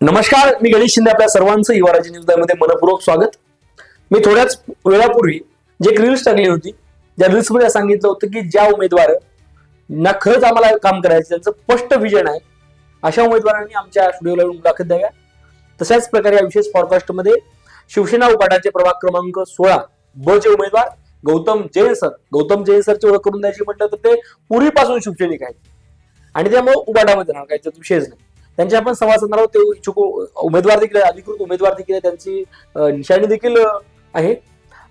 नमस्कार मी गणेश शिंदे आपल्या सर्वांचं युवाराजी न्यूजमध्ये मनपूर्वक स्वागत. मी थोड्याच वेळापूर्वी जे एक रील्स टाकली होती त्या रील्समध्ये सांगितलं होतं की ज्या उमेदवार ना खरंच आम्हाला काम करायचं त्यांचं स्पष्ट विजन आहे अशा उमेदवारांनी आमच्या स्टुडिओला येऊन मुलाखत द्याव्या. तशाच प्रकारे या विशेष पॉडकास्टमध्ये शिवसेना उपाटाचे प्रभाग क्रमांक सोळा ब चे उमेदवार गौतम जैन सर. गौतम जैन सरची ओळख करून द्यायची म्हटलं तर ते पूर्वीपासून शिवसैनिक आहेत. आणि त्यामुळे उपाटामध्ये राहणार काही त्यात विषयच नाही. त्यांचे आपण संवाद साधणार आहोत. ते इच्छुक उमेदवार देखील अधिकृत उमेदवार देखील आहे त्यांची निशाणी देखील आहे.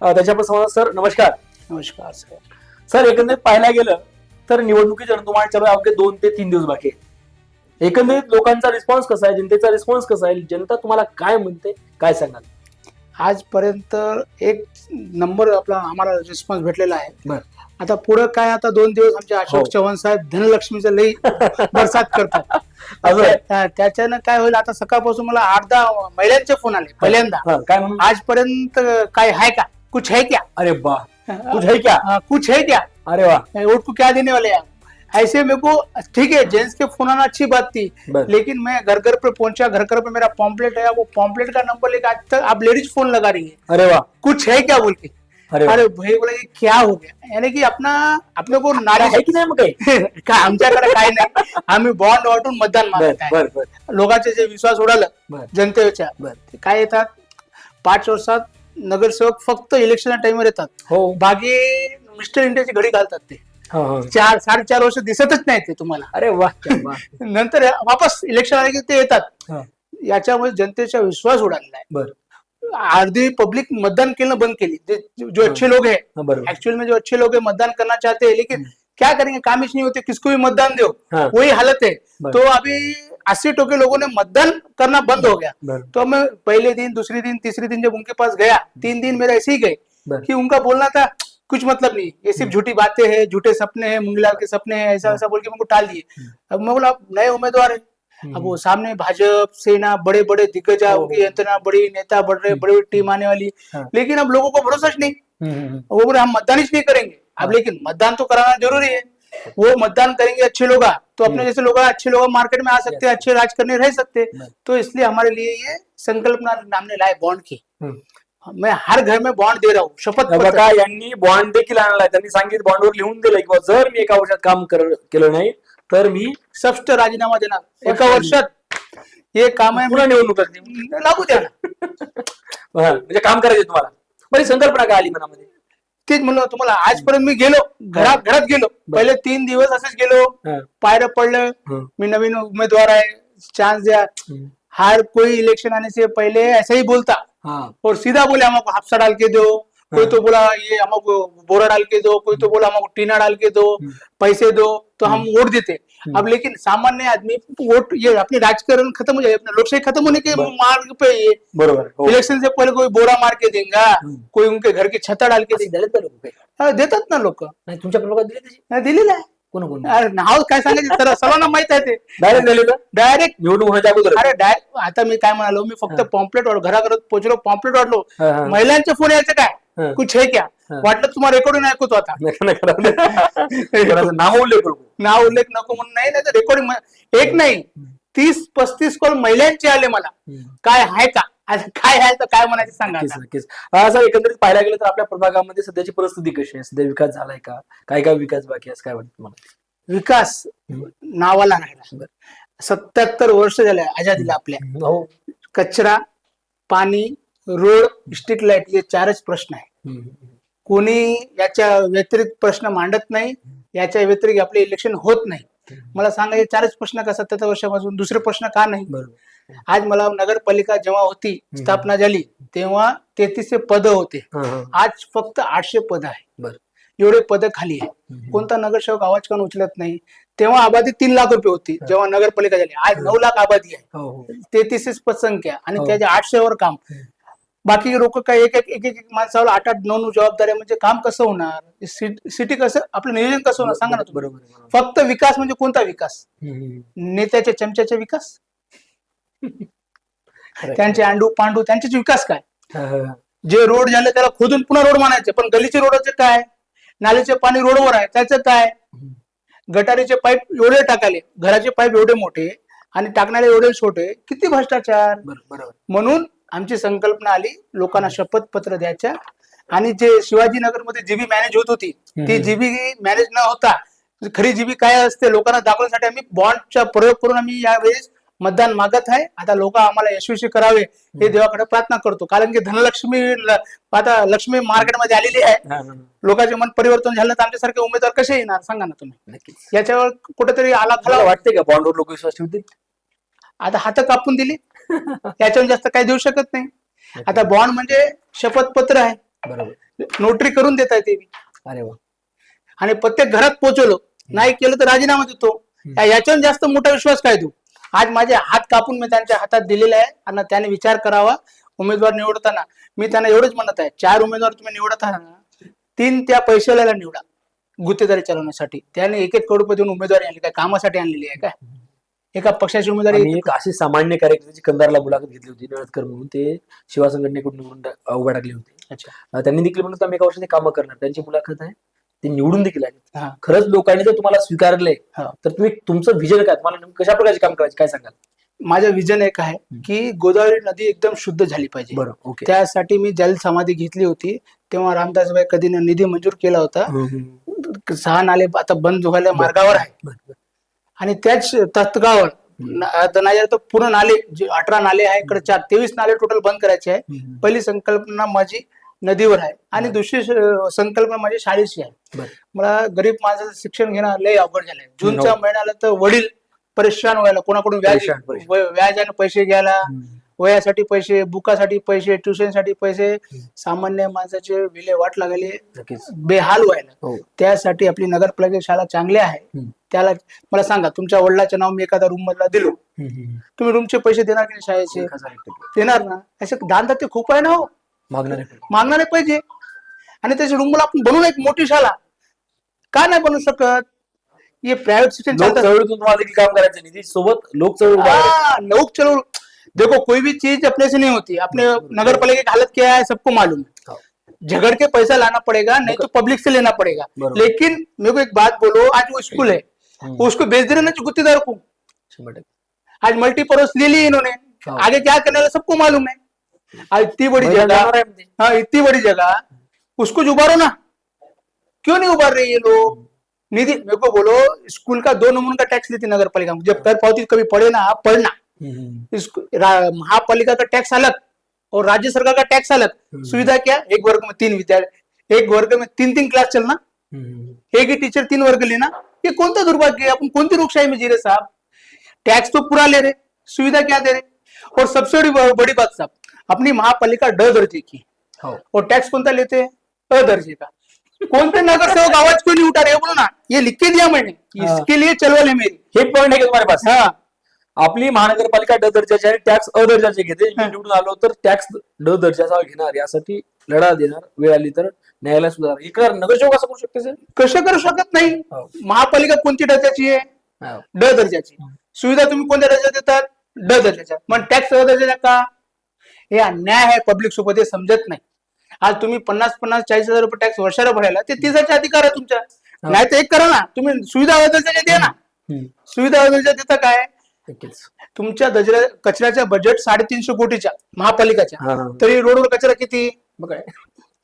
त्याच्या आपण संवाद सर नमस्कार. नमस्कार सर. सर एकंदरीत पाहायला गेलं तर निवडणुकीच्या रणधुमाळीच्या वेळी अवघे दोन ते तीन दिवस बाकी एकंदरीत लोकांचा रिस्पॉन्स कसा आहे? जनतेचा रिस्पॉन्स कसा आहे? जनता तुम्हाला काय म्हणते? काय सांगाल? आजपर्यंत एक नंबर आपला आम्हाला रिस्पॉन्स भेटलेला आहे. आता पुढं काय आता दोन दिवस आमचे हो. अशोक चव्हाण साहेब धनलक्ष्मीचं लई बरसात करतात. त्याच्यानं काय होईल आता सकाळपासून मला आठ दहा महिलांचे फोन आले पहिल्यांदा. काय म्हणून? आजपर्यंत काय आहे का? कुछ है क्या? अरे बा. तुझ है क्या? कुछ है क्या? अरे वा. वोट को क्या देने वाले आप? ऐसे मेरे को ठीक है जेंट्स के फोन आना अच्छी बात थी. लेकिन मैं घर घर पे पहुंचा घर घर पे मेरा पॉम्पलेट है वो पॉम्पलेट का नंबर लेकर आज तक आप लेडीज फोन लगा रही है। अरे वा कुछ है क्या बोल के? अरे. अरे भाई बोला क्या हो गया? यानी की अपना अपने को आहे नारी की नाही मग काही? काय आमच्याकडे काय नाही। आम्ही बॉन्ड वाटून मतदान मागत आहे बर बर लोकांचे जे विश्वास उडालं. जनतेच्या काय येतात? पाच वर्षात नगरसेवक फक्त इलेक्शन टाइमवर येतात. हो. बाकी मिस्टर इंडियाची घडी घालतात ते. हा, हा. चार साडेचार वर्ष दिसतच नाही ते तुम्हाला. अरे वा क्या बात. नंतर वापस इलेक्शन आले की ते येतात. हा, याच्यामुळे जनतेचा विश्वास उडालेला आहे बर. आधी पब्लिक मतदान केलं बंद केली. जे- जो अच्छे लोग हैं हा, बरोबर. एक्चुअल में जो अच्छे लोग हैं मतदान करना चाहते हैं लेकिन क्या करेंगे? काम ही नहीं होते किसको भी मतदान दो हाँ। वही हालत है। तो अभी अस्सी टोके लोगों ने मतदान करना बंद हो गया. बर. तो मैं पहले दिन दूसरे दिन तीसरे दिन जब उनके पास गया तीन दिन मेरा ऐसे ही गए बर. कि उनका बोलना था कुछ मतलब नहीं ये सिर्फ़ झूठी बातें हैं झूठे सपने हैं मुंगलाल के सपने हैं ऐसा ऐसा बोल के मुझको टाल दिए। अब मैं बोला नए उम्मीदवार है। अब वो सामने भाजपा सेना बड़े बड़े दिग्गज हो, उनकी यंत्रणा बड़ी नेता बढ़ रहे बड़ी बड़ी टीम आने वाली। हाँ। लेकिन अब लोगों को भरोसा ही नहीं। हम्म, हम्म, हम्म. वो बोले हम मतदान ही नहीं करेंगे। अब लेकिन मतदान तो कराना ज़रूरी है। वो मतदान करेंगे अच्छे लोग तो अपने जैसे लोग अच्छे लोग मार्केट में आ सकते हैं अच्छे राज करने रह सकते हैं। तो इसलिए हमारे लिए ये संकल्पना हमने लाए बॉन्ड की। हम्म. मैं हर घर में बॉन्ड दे रहा हूँ शपथ बघा यांनी बॉन्ड देखील आणलाय त्यांनी सांगितलं बॉन्डवर लिहून दिलंय किंवा जर मी एका वर्षात काम कर- केलं नाही तर मी स्पष्ट राजीनामा देणार. एका वर्षात हे काम आहे पुन्हा निवडणूक लागू द्या ना. म्हणजे काम करायचे तुम्हाला. बरी संकल्पना काय आली मनामध्ये? तेच म्हणलं तुम्हाला आजपर्यंत मी गेलो घरात घरात गेलो. पहिले तीन दिवस असेच गेलो. हा, पायरं पडलं. मी नवीन उम्मीदवार है चांस दिया. हं. हर कोई इलेक्शन आने से पहले ऐसा ही बोलता. हा, और सीधा बोले हमको हाफसा डाल के दो। कोई हाँ। तो बोला ये हमको बोरा डाल के दो। कोई तो बोला हमको टीना डाल के दो। हम्म। पैसे दो। तो हम वोट देते। हम्म। अब लेकिन सामान्य आदमी वोट ये अपने राजकारण खत्म हो जाए अपना लोकशाही खत्म होने के मार्ग पे ये बरोबर इलेक्शन से पहले कोई बोरा मार के देगा हम्म. कोई उनके घर की छत्ता डाल के देगा। लोक काही? हाँ, देतात ना लोक तुमच्या त्याची दिलेलं आहे कोण कोण अरे नाव काय सांगायचं? तर सर्वांना माहीत आहे ते. डायरेक्ट डायरेक्ट निवडणूक होण्याच्या अगोदर. अरे डायरेक्ट आता मी काय म्हणालो मी फक्त. पॉम्पलेट वाढलो घराघरात पोहोचलो पॉम्पलेट वाढलो. हा. महिलांचे फोन यायचे काय. कुछ है क्या. वाटलं तुम्हाला रेकॉर्डिंग ऐकतो आता नका नका नाव उल्लेख करू. नाव उल्लेख नको म्हणून नाही नाही तर रेकॉर्डिंग एक नाही. तीस पस्तीस कॉल महिलांचे आले मला. काय आहे का? आता काय आहे तर काय म्हणायचं सांगा नक्कीच आता. नक्कीच असं एकंदरीत पाहायला गेलं तर आपल्या प्रभागामध्ये सध्याची परिस्थिती कशी आहे? सध्या विकास झालाय का? काय काय विकास बाकी आहे? काय वाटतं तुम्हाला? विकास नावाला राहिला. सत्याहत्तर वर्ष झाले आझादीला आपल्या. हो. कचरा पाणी रोड स्ट्रीट लाइट हे चारच प्रश्न आहे हम्म. कोणी याच्या व्यतिरिक्त प्रश्न मांडत नाही. याच्या व्यतिरिक्त आपले इलेक्शन होत नाही. मला सांगा हे चारच प्रश्न का सत्याहत्तर वर्षापासून? दुसरे प्रश्न का नाही? आज मला नगरपालिका जेव्हा होती स्थापना झाली तेव्हा तेहतीसशे पद होते. आज फक्त आठशे पद आहे. एवढे पद खाली आहे. कोणता नगरसेवक आवाज काऊन उचलत नाही. तेव्हा आबादी तीन लाख रुपये होती जेव्हा नगरपालिका झाली. आज नऊ लाख आबादी आहे. हो हो. तेहतीसशे पदसंख्या आणि हो. त्याच्या आठशे वर काम. बाकी लोक काय एक एक एक एक माणसाला आठ आठ नऊ नऊ जबाबदाऱ्या म्हणजे काम कसं होणार सिटी सिटी कसं आपलं नियोजन कसं होणार सांगा ना तुम्ही बरोबर आहे, बरोबर फक्त विकास म्हणजे कोणता विकास. हम्म. नेत्याच्या चमच्याचा विकास. त्यांचे अंडू पांडू त्यांचे विकास काय हा, हा, हा. जे रोड झाले त्याला खोदून पुन्हा रोड मानायचे पण गलीचे रोडचे काय नालीचे पाणी रोडवर आहे त्याचं काय हम्म. गटारीचे पाईप एवढे टाकाले घराचे पाईप एवढे मोठे आणि टाकणारे एवढे छोटे किती भ्रष्टाचार बरोबर बरोबर. म्हणून आमची संकल्पना आली लोकांना शपथ पत्र द्यायच्या. आणि जे शिवाजीनगरमध्ये जीबी मॅनेज होत होती ती. जीबी मॅनेज न होता खरी जीबी काय असते लोकांना दाखवण्यासाठी आम्ही बॉन्डचा प्रयोग करून आम्ही यावेळेस मतदान मागत आहे. आता लोक आम्हाला यशस्वी करावे हे देवाकडे प्रार्थना करतो. कारण की धनलक्ष्मी आता लक्ष्मी मार्केटमध्ये आलेली आहे. लोकांचे मन परिवर्तन झालं तर आमच्यासारखे उमेदवार कसे येणार? सांगा ना तुम्ही. याच्यावर कुठेतरी आला वाटते का बॉन्डवर लोक विश्वास ठेवतील? आता हात कापून दिली. याच्यावर जास्त काही देऊ शकत नाही. आता बॉन्ड म्हणजे शपथपत्र आहे. बरोबर. नोटरी करून देता येते अरे वा. आणि प्रत्येक घरात पोहोचवलो नाही केलं तर राजीनामा देतो. याच्यावर जास्त मोठा विश्वास काय तू आज माझे हात कापून मी त्यांच्या हातात दिलेले आहे आणि त्याने विचार करावा उमेदवार निवडताना. मी त्यांना एवढंच म्हणत आहे चार उमेदवार तुम्ही निवडत आहात. ना तीन त्या पैशाला निवडा. गुत्तेदारी चालवण्यासाठी. त्याने एक एक करोड रुपये देऊन उमेदवारी आणली काय कामासाठी आणलेली आहे काय? एका पक्षाची उमेदवारी आणि एक अशी सामान्य कार्यकर्त्याची कंदारला मुलाखत घेतली होती नळदकर म्हणून ते शिवा संघटनेकडून निवडून उभा टाकले होते अच्छा. अं, त्यांनी देखील म्हणून आम्ही एका वर्षाचे कामं करणार. त्यांची मुलाखत आहे ते निवडून देखील हा. खरंच लोकांनी जर तुम्हाला स्वीकारले हा. तर तुम्ही तुमचं विजन काय? तुम्हाला नेमकं कशा प्रकारचे काम करायचे? काय सांगाल? माझं विजन एक आहे की गोदावरी नदी एकदम शुद्ध झाली पाहिजे. बरं ओके. त्यासाठी मी जल समाधी घेतली होती. तेव्हा रामदासबाई कधीने निधी मंजूर केला होता. सहा नाले आता बंद व्हायला मार्गावर आहे. आणि त्याच तत्कावर नाही तर पूर्ण नाले जे अठरा नाले आहे इकडे चार तेवीस नाले टोटल बंद करायचे आहे. पहिली संकल्पना माझी नदीवर आहे आणि दुसरी संकल्पना माझी शाळेची आहे. मला गरीब माणसाचं शिक्षण घेणं लय अवघड झालंय. जूनच्या. महिन्याला तर वडील परेशान व्हायला कोणाकडून व्याज परेशान, परेशान. व- व्याजाने पैसे घ्यायला वयासाठी पैसे बुकासाठी पैसे ट्युशनसाठी पैसे सामान्य माणसाचे विले वाट लागले बेहाल व्हायला. हो. त्यासाठी आपली नगरपालिका शाळा चांगली आहे. त्याला मला सांगा तुमच्या वडिलाचं नाव मी एखाद्या रूम मधला दिलो. तुम्ही रूमचे पैसे देणार की शाळेचे. देणार ना. असे दान ते खूप आहे ना हो. मागणारे. मागणारे पाहिजे आणि त्याच्या रूमला आपण बनवू एक मोठी शाळा. का नाही बनवू शकत? हे प्रायव्हेट शिक्षण लोक काम करायचं निधी सोबत लोक चळवळ उभा करायचं. हाँ, देखो कोई भी चीज़ अपने से नहीं होती। अपने नगर पालिका की हालत क्या है सबको मालूम है। झगड़ के पैसा लाना पड़ेगा नहीं तो पब्लिक से लेना पड़ेगा। लेकिन मेरे को एक बात बोलो आज वो स्कूल है। हम्म. उसको बेच देना चाहिए गुत्तेदार को। आज मल्टीपर्पज ले ली इन्होंने। हाँ. आगे क्या करने वाला सबको मालूम है। आज इतनी बड़ी जगह. हाँ इतनी बड़ी जगह। उसको जो उबारो ना क्यों नहीं उबार रहे ये लोग? निधि मेरे को बोलो स्कूल का दो नंबर का टैक्स लेती नगर पालिका जब कर पावती कभी पढ़े ना पढ़ना। इसको महापालिका का टैक्स अलग और राज्य सरकार का टैक्स अलग। सुविधा क्या? एक वर्ग में तीन विद्यालय एक वर्ग में तीन तीन क्लास चलना। एक ही टीचर तीन वर्ग लेना। ये कौन सा दुर्भाग्य है? अपन कौन सी लोकशाही में जी रहे साहब? टैक्स तो पूरा ले रहे सुविधा क्या दे रहे? और सबसे बड़ी बड़ी बात साहब अपनी महापालिका ड दर्जे की। और टैक्स कौन सा लेते हैं? अ दर्जे का। कौन से नगर सेवक आवाज़ क्यों नहीं उठा रहे बोलो ना। ये लिख के दिया मैंने। हाँ। इसके लिए चलवल है मेरी। हे पॉईंट आहे का तुम्हाला पास? हाँ। आपली महानगरपालिका ड दर्जाचे आणि टॅक्स अ दर्जाचे घेते. मी निवडून आलो तर टॅक्स ड दर्जाचा घेणार. यासाठी लढा देणार वेळ आली तर न्यायालय सुधार इकडे नगरसेवक असं करू शकते सर? कसं करू शकत नाही? हो. महापालिका कोणती दर्जाची आहे? ड दर्जाची. सुविधा तुम्ही कोणत्या दर्जात देतात? ड दर्जाच्या. मग टॅक्स दर्जाचा का? हे अन्याय आहे पब्लिक सोबत हे समजत नाही. आज तुम्ही पन्नास पन्नास चाळीस हजार रुपये टॅक्स वर्षाला भरायला ते तीसाचा अधिकार आहे तुमच्या. नाही तर एक करा ना. तुम्ही सुविधा दर्जाच्या द्या ना सुविधा दर्जा देता काय? नक्कीच. तुमच्या दर्जा कचऱ्याच्या बजेट साडेतीनशे कोटीच्या महापालिकाच्या. हा. तरी रोडवर कचरा किती? काय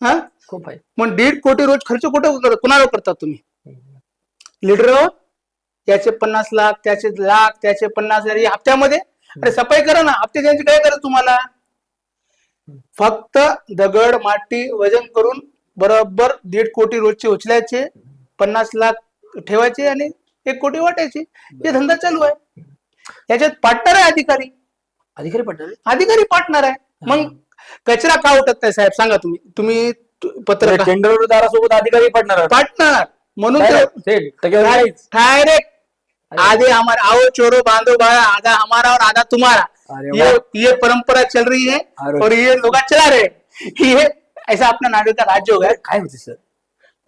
हा? खूप आहे. मग दीड कोटी रोज खर्च कुठं कुणाला करतात तुम्ही? लिडर याचे पन्नास लाख त्याचे लाख त्याचे पन्नास हजार हप्त्यामध्ये? अरे सफाई करा ना हप्ते त्यांची काय करा तुम्हाला? फक्त दगड माती वजन करून बरोबर दीड कोटी रोजचे उचलायचे पन्नास लाख ठेवायचे आणि एक कोटी वाटायचे. हे धंदा चालू आहे. याच्यात पार्टनर आहे अधिकारी. अधिकारी पडणार अधिकारी पार्टनर आहे. मग कचरा का उठत नाही साहेब? सांगा तुम्ही. तुम्ही पत्र टेंडर दारासोबत अधिकारी पडणार पार्टनर म्हणून. डायरेक्ट आधे हमारे आओ चोरो बांधो भाया आधा हमारा और आधा तुम्हारा. ये. ये परंपरा चल रही है. और ये लोग चला रहे हैं। ये ऐसा अपना नाडू का राज्य हो गया। काय होते सर?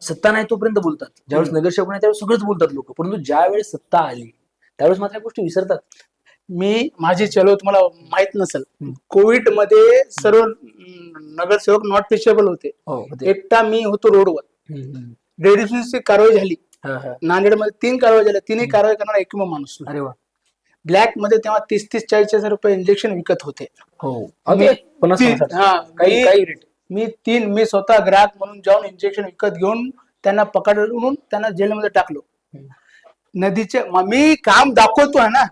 सत्ता नाही तोपर्यंत बोलतात. ज्यावेळेस नगरसेवक नाही त्यावेळेस सगळंच बोलतात लोक. परंतु ज्या वेळेस सत्ता आली त्यावेळेस मात्र गोष्टी विसरतात. मी माझी चलो तुम्हाला माहीत नसेल. कोविडमध्ये सर्व नगरसेवक नॉट रिचेबल होते. हो एकटा मी होतो रोडवर. डेडिशनची कारवाई झाली. नांदेडमध्ये तीन कारवाई झाल्या. तिन्ही कारवाई करणारा एकमेव माणूस अरे वा. ब्लॅकमध्ये तेव्हा तीस तीस चाळीस हजार रुपये इंजेक्शन विकत होते. हो. हा, मी तीन मी स्वतः ग्राहक म्हणून जाऊन इंजेक्शन विकत घेऊन त्यांना पकडून त्यांना जेलमध्ये टाकलो. नदीचे म- काम दाखवतो आहे ना.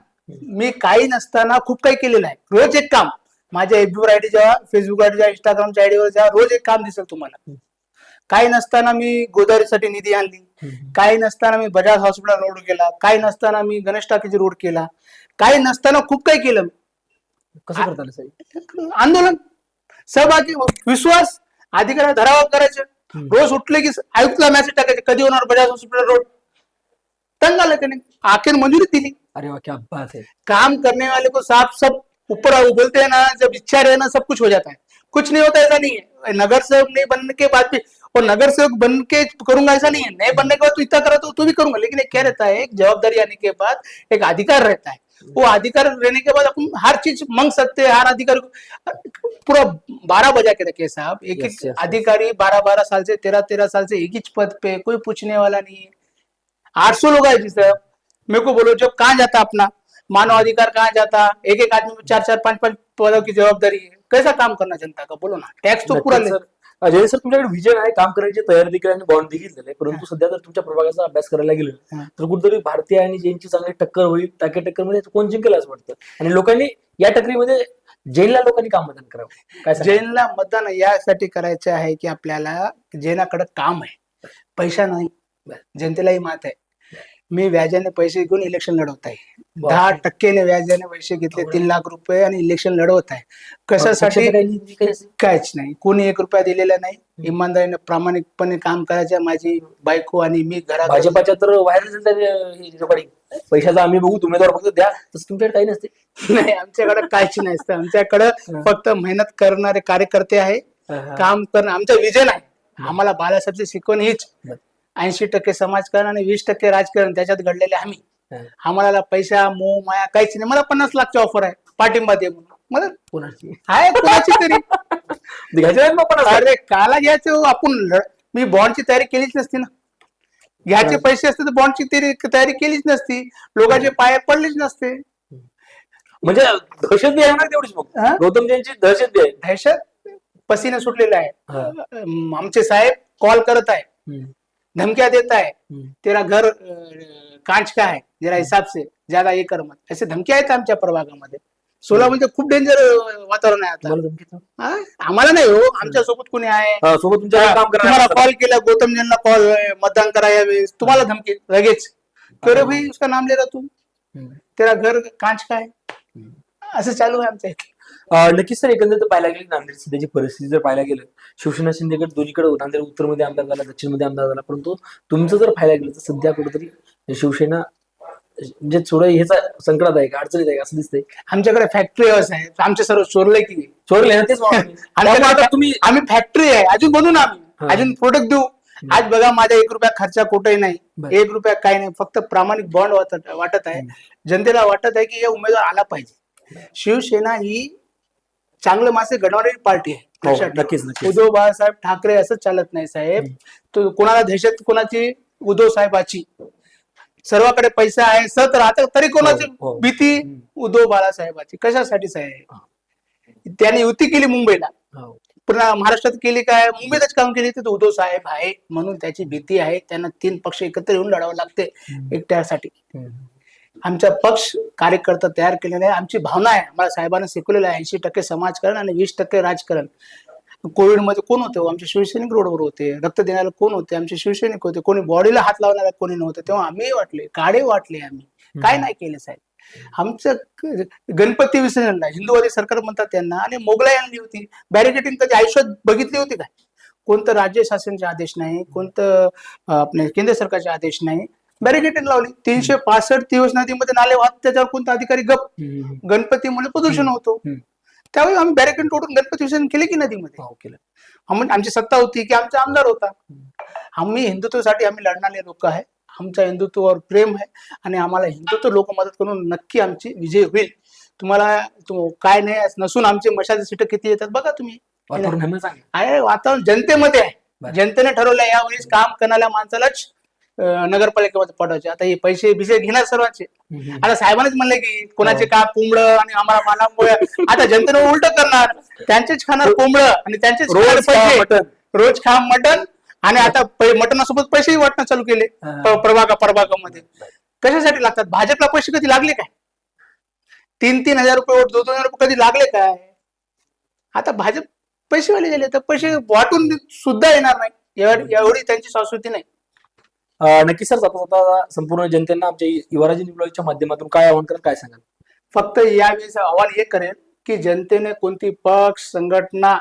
मी काही नसताना खूप काही केलेलं आहे. रोज एक काम. माझ्या एफबी आयडी जेव्हा फेसबुक आयडी जेव्हा इंस्टाग्रामच्या आयडीवर जेव्हा रोज एक काम दिसेल तुम्हाला. काही नसताना मी गोदावरीसाठी निधी आणली. काही नसताना मी बजाज हॉस्पिटल रोड केला. काही नसताना मी गणेश टाकीची रोड केला. काही नसताना खूप काही केलं. कसं करता साहेब आंदोलन. सहभागी विश्वास अधिकाऱ्यांना धरावा करायचं. रोज उठले की आयुक्तला मेसेज टाकायचे. कधी होणार बजाज हॉस्पिटल रोड तंग आलं त्याने आखिर मंजुरी दिली अरे वा क्या बात है। काम करने वाले को साफ़ सब ऊपर आओ बोलते हैं ना जब इच्छा रहे ना सब कुछ हो जाता है। कुछ नहीं होता ऐसा नहीं है। नगर सेवक नहीं बनने के बाद भी और नगर सेवक बन के करूँगा ऐसा नहीं है। नहीं बनने के बाद तू इतना करा तो तू भी करूँगा लेकिन एक क्या रहता है एक जवाबदारी आने के बाद एक अधिकार रहता है। वो अधिकार रहने के बाद अपन हर चीज़ मांग सकते हैं हर अधिकारी पूरा बारह बजा के रखे साहब। एक एक. अधिकारी बारह बारह साल से तेरह तेरह साल से एक ही पद पे कोई पूछने वाला नहीं है। आठ सौ लोग आए जी सर मेरे को बोलो जब कहाँ जाता अपना? मानव अधिकार कहाँ जाता? एक एक आदमी में चार चार पांच पांच पदों की जवाबदारी है। कैसा काम करना जनता का? बोलो ना टैक्स तो पूरा. अजय सर तुमच्याकडे विजन आहे काम करायची तयारी देखील आणि बॉन्ड देखील दिले परंतु सध्या जर तुमच्या प्रभागाचा अभ्यास करायला गेलं. तर कुठेतरी भारतीय आणि जैनची चांगली टक्कर होईल टाके टक्करमध्ये कोण जिंकेल असं वाटतं? आणि लोकांनी या टक्करीमध्ये जैनला लोकांनी काम मतदान करावं? काय? जैनला मतदान यासाठी करायचं आहे की आपल्याला जैनाकडे काम आहे. पैसा नाही. जनतेलाही माहीत आहे. मी व्याजाने पैसे घेऊन इलेक्शन लढवत आहे. दहा टक्केने व्याजाने पैसे घेतले तीन लाख रुपये आणि इलेक्शन लढवत आहे. कशासाठी? काहीच नाही. कोणी एक रुपया दिलेला नाही. इमानदारीने प्रामाणिकपणे काम करायचं. माझी बायको आणि मी घरात भाजपाच्या तर व्हायरल पैशाचा आम्ही बघू उमेदवार फक्त द्या. तसं तुमच्याकडे काही नसते. नाही आमच्याकडे काहीच नाही असतं. आमच्याकडे फक्त मेहनत करणारे कार्यकर्ते आहे. काम करणं आमचं विजन आहे. आम्हाला बाळासाहेबची शिकवण हीच. ऐंशी टक्के समाजकारण आणि वीस टक्के राजकारण त्याच्यात घडलेले आम्ही. आम्हाला पैसा मोह माया काहीच नाही. मला पन्नास लाखची ऑफर आहे. पाठिंबा दे म्हणून. मला कोणाची? आहे कोणाची तरी. घ्यायचे मग पण अरे काला घ्यायचं हो, आपण. मी बॉन्डची तयारी केलीच नसती ना. घ्यायचे पैसे असते तर बॉन्डची तयारी केलीच नसती. लोकांचे पाय पडलेच नसते. म्हणजे दहशत बी आहे ना तेवढीच मग? गौतम जैनची दहशत बी आहे. दहशत पसीने सुटलेला आहे. आमचे साहेब कॉल करत आहे. धमकिया देता है हम्म. तेरा घर कांच का है जरा हिसाब से ज्यादा ये कर मत असे धमकी आहेत आमच्या प्रभागामध्ये. सोला म्हणजे खूप डेंजर वातावरण आहे आता? हा? आम्हाला नाही हो. आमच्यासोबत कोणी आहे. हा, सोबत तुमच्या काम तुम्हाला करणार कॉल केला गौतम जैनला कॉल मतदान करा यावेळेस. तुम्हाला धमकी लगेच. अरे भाई उसका नाम ले रहा तू तेरा घर कांच का है असं चालू आहे आमच्या इथे. नक्कीच सर एकंदरीत पाहायला गेलं नांदेड सध्याची परिस्थिती जर पाहायला गेलं शिवसेना शिंदेगड दोन्हीकडे नांदेड उत्तरमध्ये आमदार झाला दक्षिणमध्ये आमदार झाला परंतु तुमचं जर पाहायला गेलं तर सध्या कुठेतरी शिवसेना म्हणजे थोडं ह्याचा संकटात आहे का अडचणीत आहे का असं दिसतंय. आमच्याकडे फॅक्टरी आहे आमचे सर्व चोरले की चोरले ना तेच आमच्याकडे आता तुम्ही आम्ही फॅक्टरी आहे. अजून बनवू ना आम्ही. अजून प्रोडक्ट देऊ. आज बघा माझा एक रुपया खर्चा कुठेही नाही. एक रुपया काही नाही. फक्त प्रामाणिक बॉन्ड वाटत वाटत आहे. जनतेला वाटत आहे की हे उमेदवार आला पाहिजे. शिवसेना ही चांगलं मासे घडवणारी पार्टी आहे. हो, लक्षात ठेवा. नक्कीच, नक्कीच. उद्धव बाळासाहेब ठाकरे असं चालत नाही साहेब. तो कोणाला दहशत कोणाची? उद्धव साहेबाची. सर्वाकडे पैसा आहे सत राहत तरी कोणाची हो, हो. भीती उद्धव बाळासाहेबाची? कशासाठी साहेब? त्यांनी युती केली मुंबईला. हो. पुन्हा महाराष्ट्रात केली काय? मुंबईतच काम केली तर उद्धव साहेब आहे म्हणून त्याची भीती आहे. त्यांना तीन पक्ष एकत्र येऊन लढावं लागते एकट्यासाठी. हम्म. आमचा पक्ष कार्यकर्ता तयार केलेला आहे. आमची भावना आहे. आम्हाला साहेबांना शिकवलेलं आहे. ऐंशी टक्के समाजकारण आणि वीस टक्के राजकारण. कोविडमध्ये कोण होते? आमचे शिवसैनिक रोडवर होते. रक्त देणारे कोण होते? आमचे शिवसैनिक होते. कोणी बॉडीला हात लावणारा कोणी नव्हतं. तेव्हा आम्ही वाटले काळे वाटले आम्ही. काय नाही केले साहेब. आमचं गणपती विसर्जनला हिंदूवादी सरकार म्हणतात त्यांना आणि मोगलाई आणली होती. बॅरिकेटिंग कधी आयुष्यात बघितली होती काय? कोणतं राज्य शासनाचे आदेश नाही. कोणतं आपले केंद्र सरकारचे आदेश नाही. बॅरिकेटिंग लावली. तीनशे पासष्ट दिवस नदीमध्ये नाले वाहत त्याच्यावर कोणता अधिकारी गप. गणपतीमुळे प्रदूषण होतो. त्यावेळी आम्ही बॅरिकेड तोडून गणपती विसर्जन केले की नदीमध्ये? हो, आमची सत्ता होती की आमचा आमदार होता. आम्ही हिंदुत्वासाठी आम्ही लढणारे लोक आहे. आमचा हिंदुत्वावर प्रेम आहे आणि आम्हाला हिंदुत्व लोक मदत करून नक्की आमची विजय होईल. तुम्हाला काय नाही नसून आमचे मशाचे सीट किती येतात बघा तुम्ही. वातावरण जनतेमध्ये आहे. जनतेने ठरवलं यावेळेस काम करणाऱ्या माणसालाच नगरपालिकेमध्ये पाठवायचे आता हे पैसे बिसे घेणार सर्वांचे. आता साहेबांनीच म्हणले की कोणाचे का कोंबडं आणि आम्हाला मानामुळे? आता जनतेनं उलट करणार. त्यांचेच खाणार कोंबडं आणि त्यांचेच रोज खा पैसे. मटण. रोज खा मटन आणि आता मटणासोबत पैसेही वाटणं चालू केले हा. प्रभागा प्रभागामध्ये. कशासाठी लागतात? भाजपला पैसे कधी लागले काय? तीन तीन हजार रुपये दोन दोन हजार रुपये कधी लागले काय? आता भाजप पैसेवाले गेले तर पैसे वाटून सुद्धा येणार नाही. एवढी त्यांची संस्कृती नाही. नक्की सर आता आता संपूर्ण जनतेना आमच्या युवराजी निवडणुकीच्या माध्यमातून काय आव्हान करेल काय सांगाल? फक्त यावेळेस आव्हान हे करेल की जनतेने कोणती पक्ष संघटना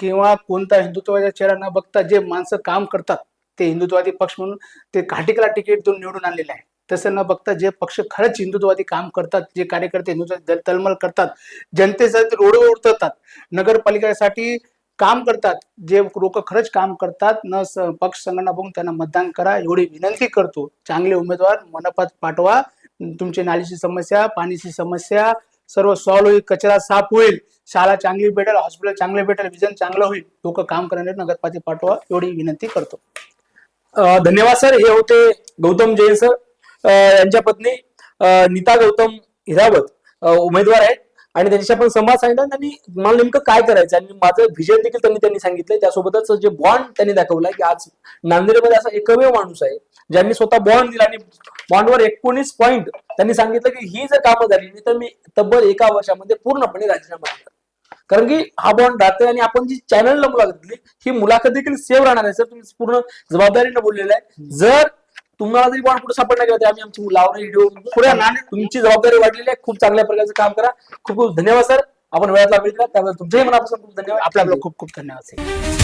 किंवा कोणता हिंदुत्वाचा चेहरा न बघता जे माणसं काम करतात ते हिंदुत्ववादी पक्ष म्हणून ते घाटिकला तिकीट देऊन निवडून आणलेले आहे. तसं न बघता जे पक्ष खरंच हिंदुत्ववादी काम करतात जे कार्यकर्ते हिंदुत्व तलमल करतात जनतेसाठी रोडवर उतरतात. नगरपालिकेसाठी काम करतात जे लोक खरंच काम करतात न स- पक्ष संघटना बघून त्यांना मतदान करा एवढी विनंती करतो. चांगले उमेदवार मनपात पाठवा. तुमची नालीची समस्या पाण्याची समस्या सर्व सॉल्व्ह होईल कचरा साफ होईल. शाळा चांगली भेटेल हॉस्पिटल चांगले भेटेल विजन चांगलं होईल. लोक काम करणारे नगरपालिका पाठवा एवढी विनंती करतो. धन्यवाद सर. हे होते गौतम जैन सर. यांच्या पत्नी नीता गौतम हिरावत उमेदवार आहेत. आणि त्यांच्याशी आपण संवाद सांगितला त्यांनी मला नेमकं काय करायचं? आणि माझं व्हिजन देखील त्यांनी त्यांनी सांगितलंय त्यासोबतच जे बॉन्ड त्यांनी दाखवला की आज नांदेडमध्ये असा एकमेव माणूस आहे ज्यांनी स्वतः बॉन्ड दिला आणि बॉन्डवर एकोणीस पॉईंट त्यांनी सांगितलं की ही जर कामं झाली नाही तर मी तब्बल एका वर्षामध्ये पूर्णपणे राजीनामा देणार. कारण की हा बॉन्ड राहतोय आणि आपण जी चॅनलला मुलाखत दिली ही मुलाखत देखील सेव्ह राहणार आहे. सर तुम्ही पूर्ण जबाबदारीनं बोललेलं आहे. जर तुम्हाला जरी बॉन्ड कुठे सापडला गेला तर आम्ही आमची लावणे व्हिडिओ पुढे तुमची जबाबदारी वाढलेली आहे. खूप चांगल्या प्रकारचं काम करा. खूप खूप धन्यवाद सर. आपण वेळातला वेळ दिला त्याबद्दल तुमच्याही मनापासून खूप धन्यवाद. आपला आपला खूप खूप धन्यवाद